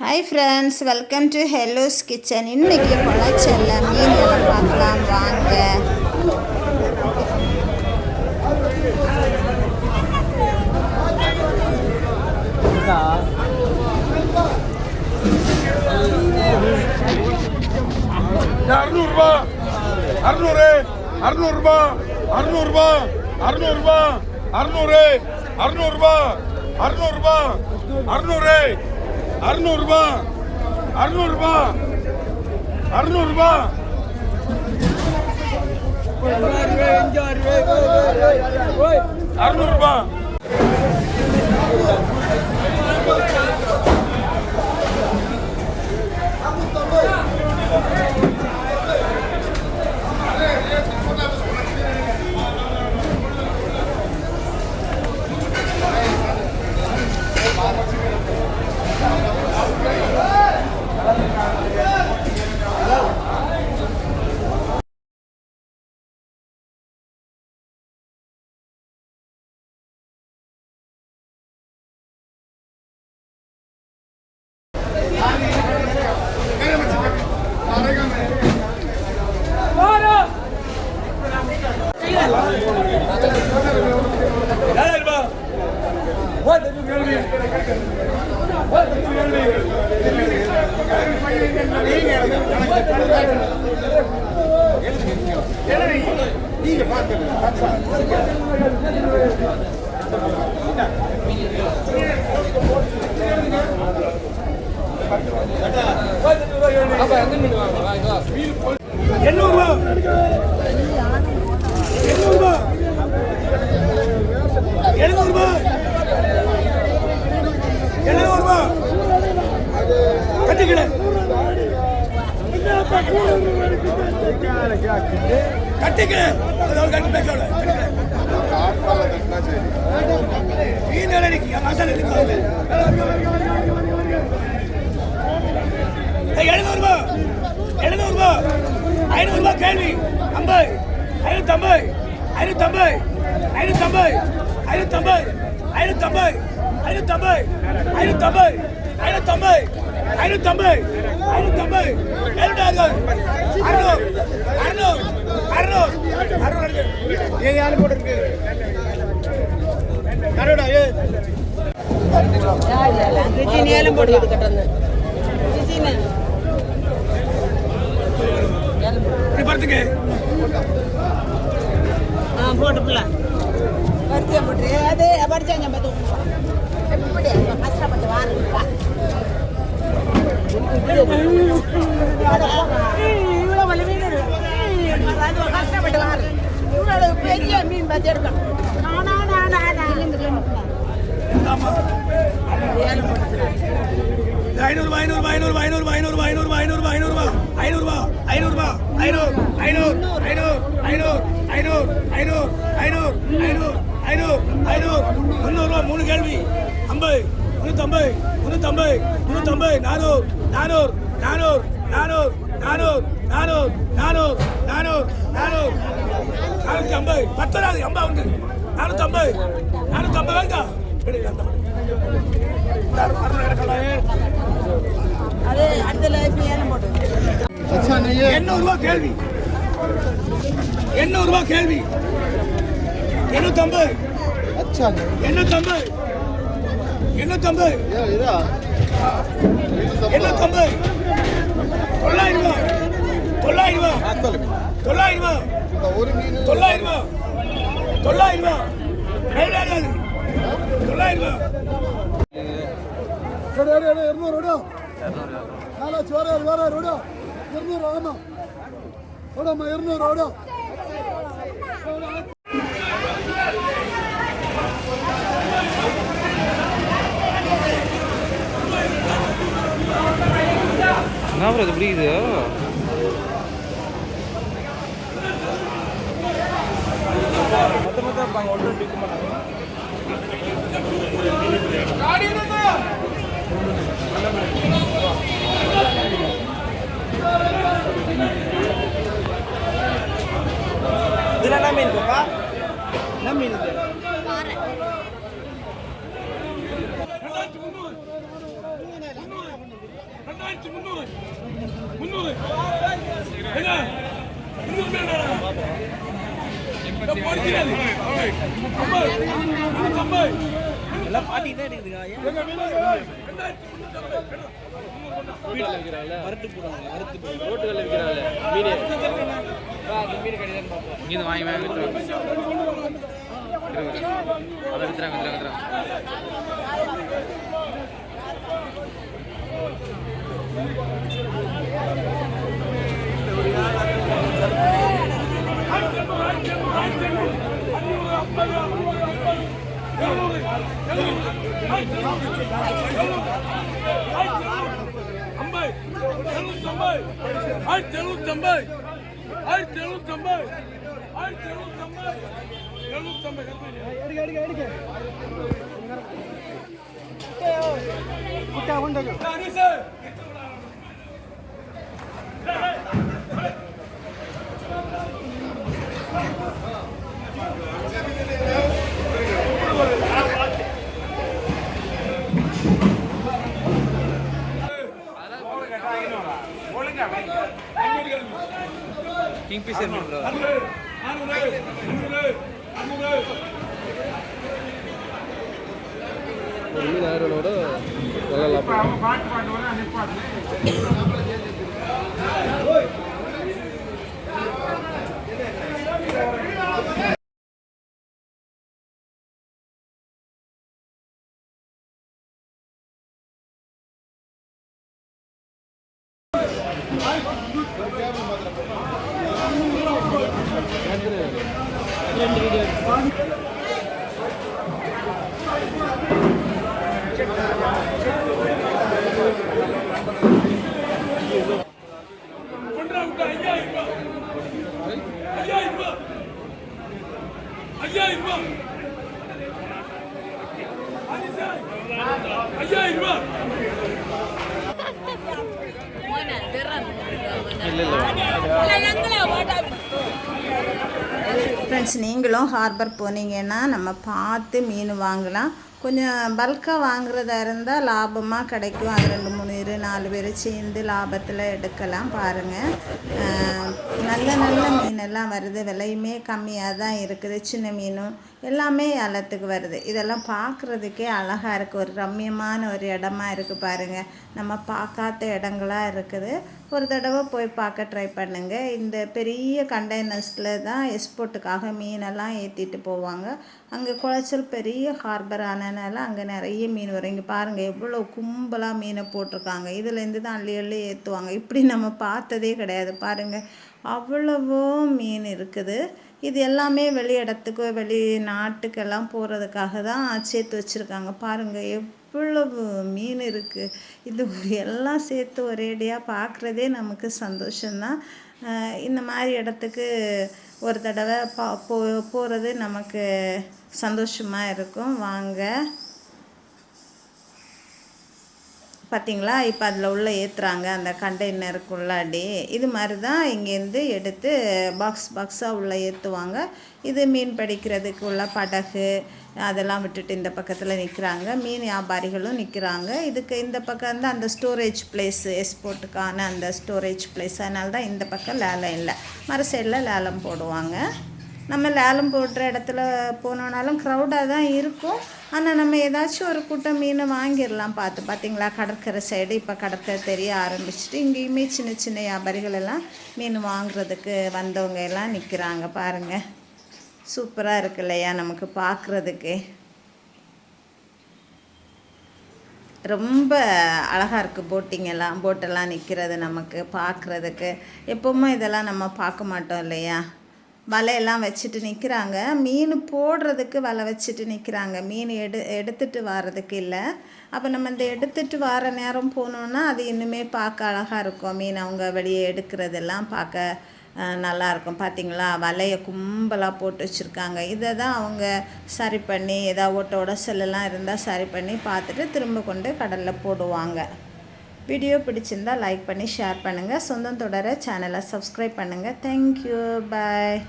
Hi friends welcome to hello's kitchen இன்னைக்கு குளச்சல்ல மீன் எல்லாம் பார்க்கலாம் வாங்க அறுநூறுபா அறுநூறு அறுநூறுபா அறுநூறுபா அறுநூறுபா அறுநூறு அறுநூறுபா அறுநூறுபா அறுநூறு. அறுநூறுபா. அறுநூறுபா. அறுநூறுபா. அறுநூறுபா. நீங்க பாத்துக்கலாம் என்ன எழுநூறுபா எழுநூறுபா ஐநூறுபா கேள்வி ஐம்பது ஐநூத்தம்பது ஐநூத்தம்பது ஐநூத்தம்பது ஐநூத்தம்பது ஐநூத்தம்பது ஐநூத்தம்பது ஐநூத்தம்பது ஐநூத்தம்பது ஐநூத்தம்பது ஐநூத்தம்பது எழுநூறு அறுநூறு அறுநூறு அறுநூறு அறுநூறு ஏன் யாரு போட்டுருக்கு கரோடா ஏ ഏലം പൊടി എടുക്കട്ടെ ആ പോട്ടെ പിള്ള പരിചയം പൊട്ടി അത് പഠിച്ചാൽ ഞാൻ എവിടെ കഷ്ടപ്പെട്ട് വാങ്ങില്ല இவ்வளோ வலி மீன் அது கஷ்டப்பட்டு வாங்க இவ்வளோ பெரிய மீன் பார்த்து எடுக்கணும் நானா நானா நான் ஐநூறுபா ஐநூறுபா ஐநூறுபா ஐநூறுபா ஐநூறுபா ஐநூறுபா ஐநூறுபா ஐநூறுபா ஐநூறுபா ஐநூறுபா ஐநூறு ஐநூறு ஐநூறு ஐநூறு ஐநூறு ஐநூறு ஐநூறு ஐநூறு ஐநூறு முந்நூறுபா மூணு கேள்வி ஐம்பது முந்நூற்றம்பது முந்நூற்றம்பது முந்நூற்றம்பது நானூறு நானூறு நானூறு நானூறு நானூறு நானூறு நானூறு நானூறு நானூறு நானூற்றி ஐம்பது பத்தொராது ஐம்பது உண்டு நானூற்றம்பது நானூற்றம்பது வேண்டாம் அது அடுத்த லைஃப் ஏலம் போட்டு எண்ணூறு ரூபாய் கேள்வி எண்ணூறு ரூபாய் கேள்வி எண்ணூத்தம்பது எண்ணூத்தம்பது எண்ணூத்தம்பது எண்ணூத்தம்பது தொள்ளாயிரம் ரூபாய் தொள்ளாயிரம் ரூபாய் தொள்ளாயிரம் ரூபாய் தொள்ளாயிரம் ரூபாய் தொள்ளாயிரம் தொள்ளாயிரம் ரூபாய் இருநூறு விடும் நாலாச்சு வேற வேற இருநூறு ஆமா. விடம்மா இருநூறு விடும் என்ன ப்ரோ இது பிடிக்குது மொத்த மொத்தம் ஒன்றும் டிக்க மாட்டாங்க. ரெண்டாயிரத்தி முந்நூறு. முந்நூறு. என்ன? முந்நூறு எல்லாம் பாட்டி தான் இருக்குதுங்க ஐயா. எங்க மீன் ரெண்டாயிரத்தி முந்நூற்றம்பது வீட்டில் விற்கிறாள் வறுத்து போடுவாங்க வறுத்து போடுவாங்க. ரோட்டுகளில் விற்கிறாள் மீன் அந்த மீன் கிடையாதுன்னு பார்ப்போம் இங்கே வாங்கி வாங்கி விற்றுறாங்க அதை விற்றுறாங்க விற்றுறாங்க விற்றுறாங்க ஆயிரத்தி எழுநூத்தம்பது ஆயிரத்தி எழுநூத்தம்பது ஆயிரத்தி எழுநூத்தம்பது எழுநூத்தம்பது அடிக்க அடிக்க அடிக்க குட்டா கொண்டு கிங்ஃபிஷர் மீன் ப்ரோ ஒரு மீன் ஆயிரோட நல்ல லாபம் இல்ல இல்ல ஃப்ரெண்ட்ஸ் நீங்களும் ஹார்பர் போனீங்கன்னா நம்ம பார்த்து மீன் வாங்கலாம். கொஞ்சம் பல்காக வாங்குறதா இருந்தால் லாபமாக கிடைக்கும். அது ரெண்டு மூணு பேர் நாலு பேர் சேர்ந்து லாபத்தில் எடுக்கலாம் பாருங்கள் நல்ல நல்ல மீனெல்லாம் வருது. விலையுமே கம்மியாக தான் இருக்குது. சின்ன மீனும் எல்லாமே ஏலத்துக்கு வருது. இதெல்லாம் பார்க்குறதுக்கே அழகாக இருக்குது ஒரு ரம்மியமான ஒரு இடமா இருக்குது பாருங்கள் நம்ம பார்க்காத இடங்களாக இருக்குது. ஒரு தடவை போய் பார்க்க ட்ரை பண்ணுங்கள் இந்த பெரிய கண்டெய்னர்ஸில் தான் எக்ஸ்போர்ட்டுக்காக மீனெல்லாம் ஏற்றிட்டு போவாங்க. அங்கே குளச்சல் பெரிய ஹார்பர் ஆனதுனால அங்கே நிறைய மீன் வரும். இங்கே பாருங்கள் எவ்வளோ கும்பலாக மீனை போட்டிருக்காங்க. இதுலேருந்து தான் அள்ளி அள்ளி ஏற்றுவாங்க இப்படி நம்ம பார்த்ததே கிடையாது. பாருங்கள் அவ்வளவோ மீன் இருக்குது. இது எல்லாமே வெளி இடத்துக்கு வெளி நாட்டுக்கெல்லாம் போகிறதுக்காக தான் சேர்த்து வச்சுருக்காங்க. பாருங்கள் எவ்வளவு மீன் இருக்குது இது எல்லாம் சேர்த்து ஒரேடியாக பார்க்குறதே நமக்கு சந்தோஷம்தான். இந்த மாதிரி இடத்துக்கு ஒரு தடவை பா போ போகிறது நமக்கு சந்தோஷமாக இருக்கும். வாங்க. பார்த்தீங்களா இப்போ அதில் உள்ளே ஏற்றுறாங்க அந்த கண்டெய்னருக்குள்ளாடி இது மாதிரி தான் இங்கேருந்து எடுத்து பாக்ஸ் பாக்ஸாக உள்ளே ஏற்றுவாங்க இது மீன் பிடிக்கிறதுக்கு உள்ள படகு அதெல்லாம் விட்டுட்டு இந்த பக்கத்தில் நிற்கிறாங்க மீன் வியாபாரிகளும் நிற்கிறாங்க இதுக்கு இந்த பக்கம் வந்து அந்த ஸ்டோரேஜ் பிளேஸ் எக்ஸ்போர்ட்டுக்கான அந்த ஸ்டோரேஜ் பிளேஸ் அதனால தான் இந்த பக்கம் லேலம் இல்லை. மறு சைடில் லேலம் போடுவாங்க. நம்ம லேலம் போடுற இடத்துல போனோனாலும் க்ரௌடாக தான் இருக்கும். ஆனால் நம்ம ஏதாச்சும் ஒரு கூட்டம் மீன் வாங்கிடலாம் பார்த்து. பார்த்தீங்களா கடற்கரை சைடு இப்போ கடற்கரை தெரிய ஆரம்பிச்சிட்டு இங்கேயுமே சின்ன சின்ன வியாபாரிகள் எல்லாம் மீன் வாங்குறதுக்கு வந்தவங்க எல்லாம் நிற்கிறாங்க பாருங்கள் சூப்பராக இருக்கு இல்லையா? நமக்கு பார்க்குறதுக்கு ரொம்ப அழகாக இருக்குது போட்டிங்கெல்லாம் போட்டெல்லாம் நிற்கிறது நமக்கு பார்க்குறதுக்கு எப்போவுமே இதெல்லாம் நம்ம பார்க்க மாட்டோம் இல்லையா? வலையெல்லாம் வச்சுட்டு நிற்கிறாங்க மீன் போடுறதுக்கு வலை வச்சுட்டு நிற்கிறாங்க மீன் எடு எடுத்துட்டு வர்றதுக்கு இல்லை. அப்போ நம்ம இந்த எடுத்துட்டு வர நேரம் போனோன்னா அது இன்னுமே பார்க்க அழகாக இருக்கும். மீன் அவங்க வெளியே எடுக்கிறதெல்லாம் பார்க்க நல்லாயிருக்கும் நல்லா இருக்கும். பார்த்தீங்களா வலையை கும்பலாக போட்டு வச்சுருக்காங்க. இதை தான் அவங்க சரி பண்ணி ஏதாவது ஓட்ட உடசலெல்லாம் இருந்தால் சரி பண்ணி பார்த்துட்டு திரும்ப கொண்டு கடலில் போடுவாங்க. வீடியோ பிடிச்சிருந்தா லைக் பண்ணி ஷேர் பண்ணுங்கள் சொந்தம் தொடர சேனலை சப்ஸ்கிரைப் பண்ணுங்கள் தேங்க்யூ பாய்